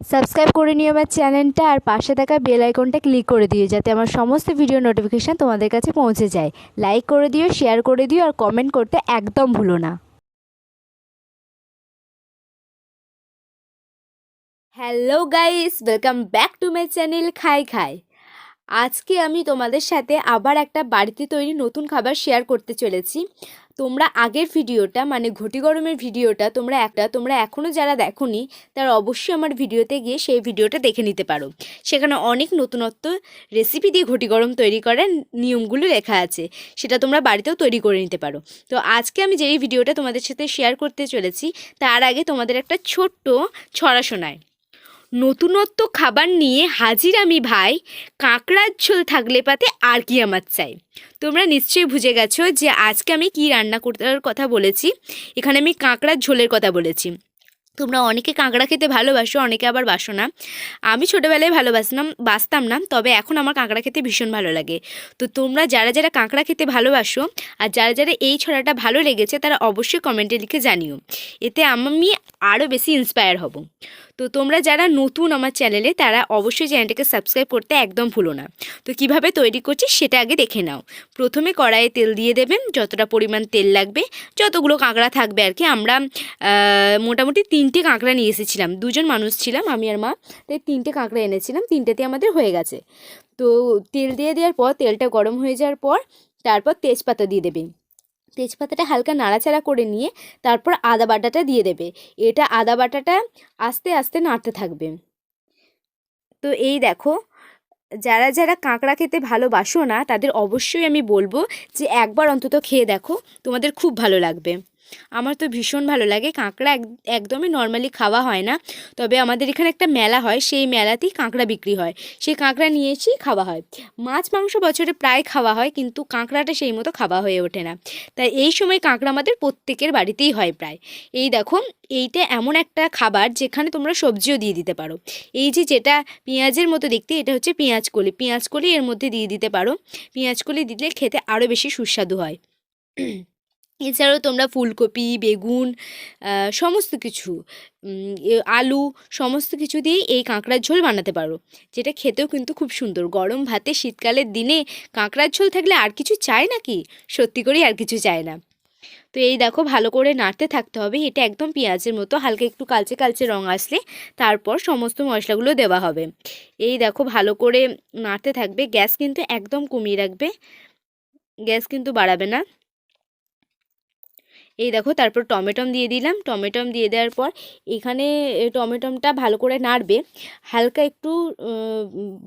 Subscribe করে নিও আমার চ্যানেলটা আর পাশে থাকা বেল আইকনটা ক্লিক করে দিও যাতে আমার সমস্ত ভিডিও নোটিফিকেশান তোমাদের কাছে পৌঁছে যায়। লাইক করে দিও শেয়ার করে দিও আর কমেন্ট করতে একদম ভুলো না। Hello guys welcome back to my channel খাই খাই আজকে আমি তোমাদের সাথে আবার একটা বাড়িতে তৈরি নতুন খাবার শেয়ার করতে চলেছি। তোমরা আগের ভিডিওটা মানে ঘটি গরমের ভিডিওটা, তোমরা একটা, তোমরা এখনও যারা দেখোনি, তারা অবশ্যই আমার ভিডিওতে গিয়ে সেই ভিডিওটা দেখে নিতে পারো। সেখানে অনেক নতুনত্ব রেসিপি দিয়ে ঘটি গরম তৈরি করার নিয়মগুলো লেখা আছে। সেটা তোমরা বাড়িতেও তৈরি করে নিতে পারো। তো আজকে আমি যেই ভিডিওটা তোমাদের সাথে শেয়ার করতে চলেছি, তার আগে তোমাদের একটা ছোট্ট ছড়া শোনায় নতুনত্ব খাবার নিয়ে হাজির আমি ভাই। কাঁকড়ার ঝোল থাকলে পাতে আর কি আমার চাই। তোমরা নিশ্চয়ই বুঝে গেছো যে আজকে আমি কি রান্না করার কথা বলেছি। এখানে আমি কাঁকড়ার ঝোলের কথা বলেছি। তোমরা অনেকে কাঁকড়া খেতে ভালোবাসো, অনেকে আবার বাসো না। আমি ছোটোবেলায় ভালোবাসলাম বাসতাম না, তবে এখন আমার কাঁকড়া খেতে ভীষণ ভালো লাগে। তো তোমরা যারা যারা কাঁকড়া খেতে ভালোবাসো, আর যারা যারা এই ছড়াটা ভালো লেগেছে, তারা অবশ্যই কমেন্টে লিখে জানিও। এতে আমি আরও বেশি ইন্সপায়ার হব। তো তোমরা যারা নতুন আমার চ্যানেলে তারা অবশ্যই চ্যানেলটাকে সাবস্ক্রাইব করতে একদম ভুলো না। তো কীভাবে তৈরি করছি সেটা আগে দেখে নাও। প্রথমে কড়াইয়ে তেল দিয়ে দেবেন, যতটা পরিমাণ তেল লাগবে, যতগুলো কাঁকড়া থাকবে আর কি। আমরা মোটামুটি তিনটে কাঁকড়া নিয়ে এসেছিলাম। দুজন মানুষ ছিলাম, আমি আর মা। তাই তিনটে কাঁকড়া এনেছিলাম, তিনটেতে আমাদের হয়ে গেছে। তো তেল দিয়ে দেওয়ার পর, তেলটা গরম হয়ে যাওয়ার পর, তারপর তেজপাতা দিয়ে দেবে তেজপাতাটা হালকা নাড়াচাড়া করে নিয়ে তারপর আদা বাটাটা দিয়ে দেবে। এটা আদা বাটাটা আস্তে আস্তে নাড়তে থাকবে। তো এই দেখো, যারা যারা কাঁকড়া খেতে ভালোবাসো না, তাদের অবশ্যই আমি বলব যে একবার অন্তত খেয়ে দেখো, তোমাদের খুব ভালো লাগবে। আমার তো ভীষণ ভালো লাগে। কাঁকড়া এক, একদমই নর্মালি খাওয়া হয় না। তবে আমাদের এখানে একটা মেলা হয়, সেই মেলাতেই কাঁকড়া বিক্রি হয়। সেই কাঁকড়া নিয়ে এসেই খাওয়া হয়। মাছ, মাংস বছরে প্রায় খাওয়া হয়, কিন্তু কাঁকড়াটা সেই মতো খাওয়া হয়ে ওঠে না। তাই এই সময় কাঁকড়া আমাদের প্রত্যেকের বাড়িতেই হয় প্রায়। এই দেখো, এইটা এমন একটা খাবার যেখানে তোমরা সবজিও দিয়ে দিতে পারো। এই যে যেটা পেঁয়াজের মতো দেখতে, এটা হচ্ছে পেঁয়াজ কলি। পেঁয়াজ কলি এর মধ্যে দিয়ে দিতে পারো। পেঁয়াজ কলি দিলে খেতে আরও বেশি সুস্বাদু হয়। এছাড়াও তোমরা ফুলকপি, বেগুন সমস্ত কিছু আলু, সমস্ত কিছু দিয়ে এই কাঁকড়ার ঝোল বানাতে পারো। যেটা খেতেও কিন্তু খুব সুন্দর। গরম ভাতে শীতকালের দিনে কাঁকড়ার ঝোল থাকলে আর কিছু চাই নাকি? সত্যি করেই আর কিছু চায় না। তো এই দেখো, ভালো করে নাড়তে থাকতে হবে। এটা একদম পেঁয়াজের মতো, হালকা একটু কালচে কালচে রং আসলে তারপর সমস্ত মশলাগুলো দেওয়া হবে। এই দেখো, ভালো করে নাড়তে থাকবে। গ্যাস কিন্তু একদম কমিয়ে রাখবে। গ্যাস কিন্তু বাড়াবে না। এই দেখো, তারপর টমেটম দিয়ে দিলাম। টমেটম দিয়ে দেওয়ার পর এখানে টমেটমটা ভালো করে নাড়বে। হালকা একটু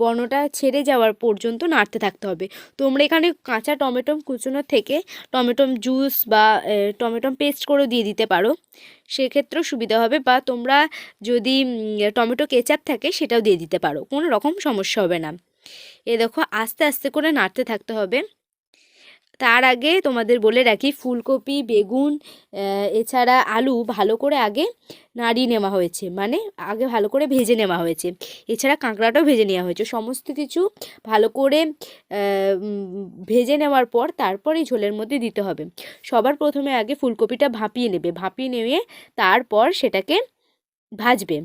বর্ণটা ছেড়ে যাওয়ার পর্যন্ত নাড়তে থাকতে হবে। তোমরা এখানে কাঁচা টমেটম কুচোনোর থেকে টমেটম জুস বা টমেটম পেস্ট করেও দিয়ে দিতে পারো। সেক্ষেত্রেও সুবিধা হবে বা তোমরা যদি টমেটো কেচাপ থাকে সেটাও দিয়ে দিতে পারো। কোনো রকম সমস্যা হবে না। এ দেখো, আস্তে আস্তে করে নাড়তে থাকতে হবে। তার আগে তোমাদের বলে রাখি, ফুলকপি, বেগুন এছাড়া আলু ভালো করে আগে নাড়িয়ে নেওয়া হয়েছে। মানে আগে ভালো করে ভেজে নেওয়া হয়েছে। এছাড়া কাঁকড়াটাও ভেজে নেওয়া হয়েছে। সমস্ত কিছু ভালো করে ভেজে নেওয়ার পর তারপরে ঝোলের মধ্যে দিতে হবে। সবার প্রথমে আগে ফুলকপিটা ভাপিয়ে নেবে। ভাপিয়ে নিয়ে তারপর সেটাকে ভাজবে।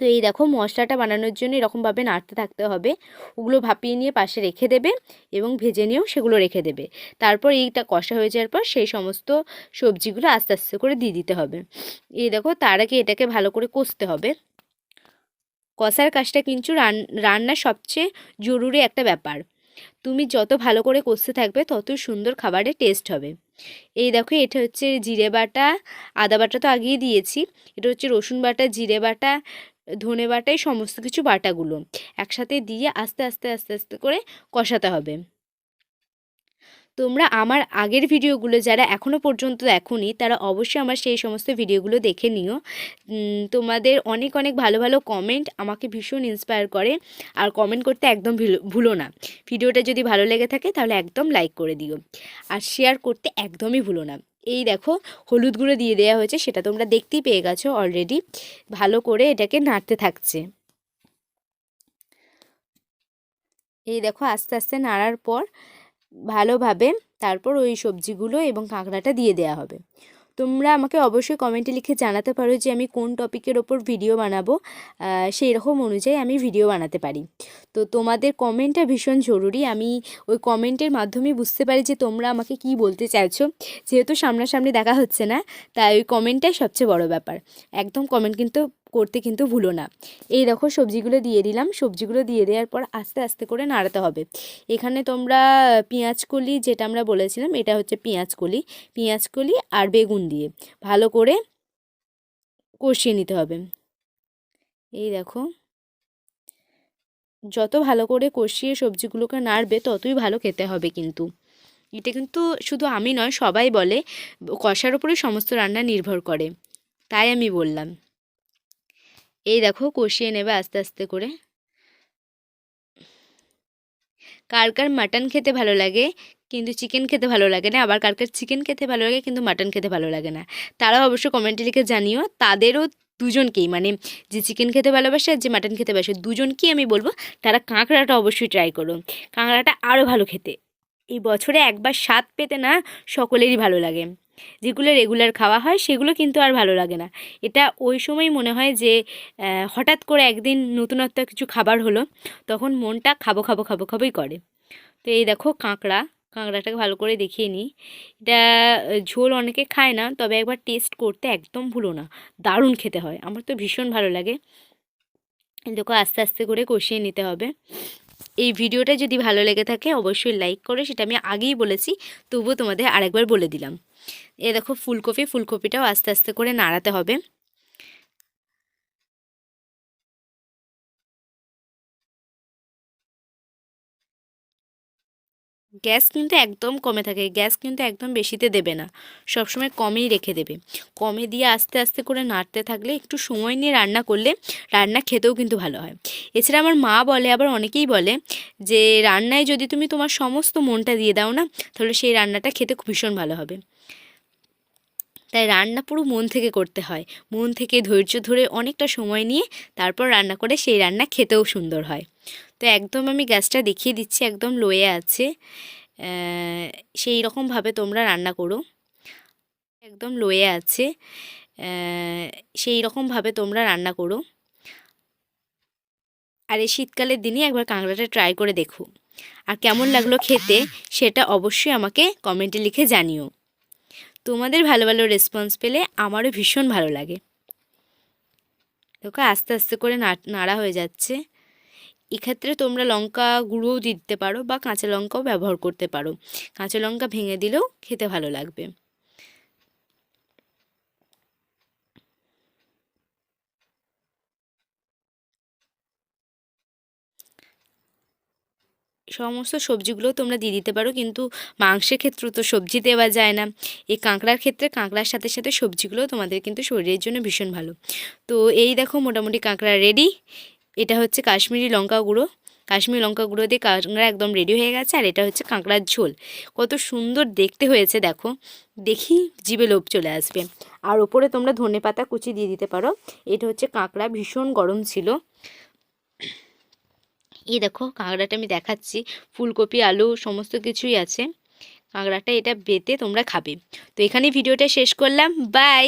তো এই দেখো মশলাটা বানানোর জন্য এরকমভাবে নাড়তে থাকতে হবে। ওগুলো ভাপিয়ে নিয়ে পাশে রেখে দেবে এবং ভেজে নিয়েও সেগুলো রেখে দেবে। তারপর এইটা কষা হয়ে যাওয়ার পর সেই সমস্ত সবজিগুলো আস্তে আস্তে করে দিয়ে দিতে হবে। এই দেখো তার আগে এটাকে ভালো করে কষতে হবে। কষার কাজটা কিন্তু রান রান্নার সবচেয়ে জরুরি একটা ব্যাপার। তুমি যত ভালো করে কষতে থাকবে তত সুন্দর খাবারের টেস্ট হবে। এই দেখো এটা হচ্ছে জিরে বাটা, আদা বাটা তো আগেই দিয়েছি। এটা হচ্ছে রসুন বাটা, জিরে বাটা ধনে বাটাই সমস্ত কিছু বাটাগুলো একসাথে দিয়ে আস্তে আস্তে আস্তে আস্তে করে কষাতে হবে। তোমরা আমার আগের ভিডিওগুলো যারা এখনও পর্যন্ত দেখোনি, তারা অবশ্যই আমার সেই সমস্ত ভিডিওগুলো দেখে নিও। তোমাদের অনেক অনেক ভালো ভালো কমেন্ট আমাকে ভীষণ ইন্সপায়ার করে। আর কমেন্ট করতে একদম ভুলো- ভুলো না। ভিডিওটা যদি ভালো লেগে থাকে তাহলে একদম লাইক করে দিও। আর শেয়ার করতে একদমই ভুলো না। এই দেখো, হলুদ গুঁড়ো দিয়ে দেওয়া হয়েছে, সেটা তোমরা দেখতেই পেয়ে গেছো অলরেডি ভালো করে এটাকে নাড়তে থাকছে। এই দেখো, আস্তে আস্তে নাড়ার পর ভালোভাবে তারপর ওই সবজিগুলো এবং কাঁকড়াটা দিয়ে দেওয়া হবে। তোমরা আমাকে অবশ্যই কমেন্টে লিখে জানাতে পারো যে আমি কোন টপিকের ওপর ভিডিও বানাবো। সেই রকম অনুযায়ী আমি ভিডিও বানাতে পারি। তো তোমাদের কমেন্টটা ভীষণ জরুরি। আমি ওই কমেন্টের মাধ্যমে বুঝতে পারি যে তোমরা আমাকে কি বলতে চাইছো। যেহেতু সামনাসামনি দেখা হচ্ছে না, তাই ওই কমেন্টটাই সবচেয়ে বড় ব্যাপার। একদম কমেন্ট কিন্তু করতে কিন্তু ভুলো না। এই দেখো সবজিগুলো দিয়ে দিলাম। সবজিগুলো দিয়ে দেওয়ার পর আস্তে আস্তে করে নাড়াতে হবে। এখানে তোমরা পেঁয়াজ কলি যেটা আমরা বলেছিলাম, এটা হচ্ছে পেঁয়াজ কলি। পেঁয়াজ কলি আর বেগুন দিয়ে ভালো করে কষিয়ে নিতে হবে। এই দেখো। যত ভালো করে কষিয়ে সবজিগুলোকে নাড়বে, ততই ভালো খেতে হবে কিন্তু। এটা কিন্তু শুধু আমি নয়, সবাই বলে, কষার উপরে সমস্ত রান্না নির্ভর করে। তাই আমি বললাম। এই দেখো কষিয়ে নেবে আস্তে আস্তে করে। কার কার মাটন খেতে ভালো লাগে? কিন্তু চিকেন খেতে ভালো লাগে না। আবার কার কার চিকেন খেতে ভালো লাগে, কিন্তু মাটন খেতে ভালো লাগে না। তারাও অবশ্য কমেন্টে লিখে জানিও, তাদেরও দুজনকেই মানে যে চিকেন খেতে ভালোবাসে আর যে মাটন খেতে ভালোবাসে, দুজনকেই আমি বলব, তারা কাঁকড়াটা অবশ্যই ট্রাই করো। কাঁকড়াটা আরও ভালো খেতে। এই বছরে একবার স্বাদ পেতে না সকলেরই ভালো লাগে। যেগুলো রেগুলার খাওয়া হয়, সেগুলো কিন্তু আর ভালো লাগে না। এটা ওই সময় মনে হয় যে হঠাৎ করে একদিন নতুনত্ব কিছু খাবার হলো, তখন মনটা খাব খাব খাব খাবোই করে। তো এই দেখো কাঁকড়া, কাঁকড়াটাকে ভালো করে দেখিয়ে নিই। এটা ঝোল অনেকে খায় না, তবে একবার টেস্ট করতে একদম ভুলো না। দারুণ খেতে হয়, আমার তো ভীষণ ভালো লাগে। দেখো আস্তে আস্তে করে কষিয়ে নিতে হবে। এই ভিডিওটা যদি ভালো লেগে থাকে, অবশ্যই লাইক করে, সেটা আমি আগেই বলেছি, তবুও তোমাদের আরেকবার বলে দিলাম। এ দেখো ফুলকপি, ফুলকপিটাও আস্তে আস্তে করে নাড়াতে হবে। গ্যাস কিন্তু একদম কমে থাকে, গ্যাস কিন্তু একদম বেশিতে দেবে না, সবসময় কমেই রেখে দেবে। কমে দিয়ে আস্তে আস্তে করে নাড়তে থাকলে একটু সময় নিয়ে রান্না করলে রান্না খেতেও কিন্তু ভালো হয়। এছাড়া আমার মা বলে, আবার অনেকেই বলে যে, রান্নায় যদি তুমি তোমার সমস্ত মনটা দিয়ে দাও না, তাহলে সেই রান্নাটা খেতে ভীষণ ভালো হবে। তাই রান্না পুরো মন থেকে করতে হয়। মন থেকে ধৈর্য ধরে অনেকটা সময় নিয়ে তারপর রান্না করে সেই রান্না খেতেও সুন্দর হয়। তো একদম আমি গ্যাসটা দেখিয়ে দিচ্ছি, একদম লোয়ে আছে। সেই রকমভাবে তোমরা রান্না করো। একদম লোয়ে আছে। সেই রকমভাবে তোমরা রান্না করো। আর এই শীতকালের দিনে একবার কাঁকড়াটা ট্রাই করে দেখো। আর কেমন লাগল খেতে, সেটা অবশ্যই আমাকে কমেন্টে লিখে জানিও। তোমাদের ভালো ভালো রেসপন্স পেলে আমারও ভীষণ ভালো লাগে। দেখো আস্তে আস্তে করে নাড়া হয়ে যাচ্ছে। এক্ষেত্রে তোমরা লঙ্কা গুঁড়োও দিতে পারো বা কাঁচা লঙ্কাও ব্যবহার করতে পারো। কাঁচা লঙ্কা ভেঙে দিলেও খেতে ভালো লাগবে। সমস্ত সবজিগুলো তোমরা দিয়ে দিতে পারো, কিন্তু মাংসের ক্ষেত্রে তো সবজি দেওয়া যায় না। এই কাঁকড়ার ক্ষেত্রে কাঁকড়ার সাথে সাথে সবজিগুলো তোমাদের কিন্তু শরীরের জন্য ভীষণ ভালো। তো এই দেখো মোটামুটি কাঁকড়া রেডি এটা হচ্ছে কাশ্মীরি লঙ্কা গুঁড়ো। কাশ্মীরি লঙ্কা গুঁড়ো দিয়ে কাঁকড়া একদম রেডি হয়ে গেছে, আর এটা হচ্ছে কাঁকড়ার ঝোল। কত সুন্দর দেখতে হয়েছে, দেখো। দেখি জিভে লোভ চলে আসবে। আর ওপরে তোমরা ধনে পাতা কুচি দিয়ে দিতে পারো। এটা হচ্ছে কাঁকড়া, ভীষণ গরম ছিল। এই দেখো কাঁকড়াটা আমি দেখাচ্ছি। ফুলকপি, আলু, সমস্ত কিছুই আছে। কাঁকড়াটা এটা বেতে তোমরা খাবে। তো এখানেই ভিডিওটা শেষ করলাম। বাই!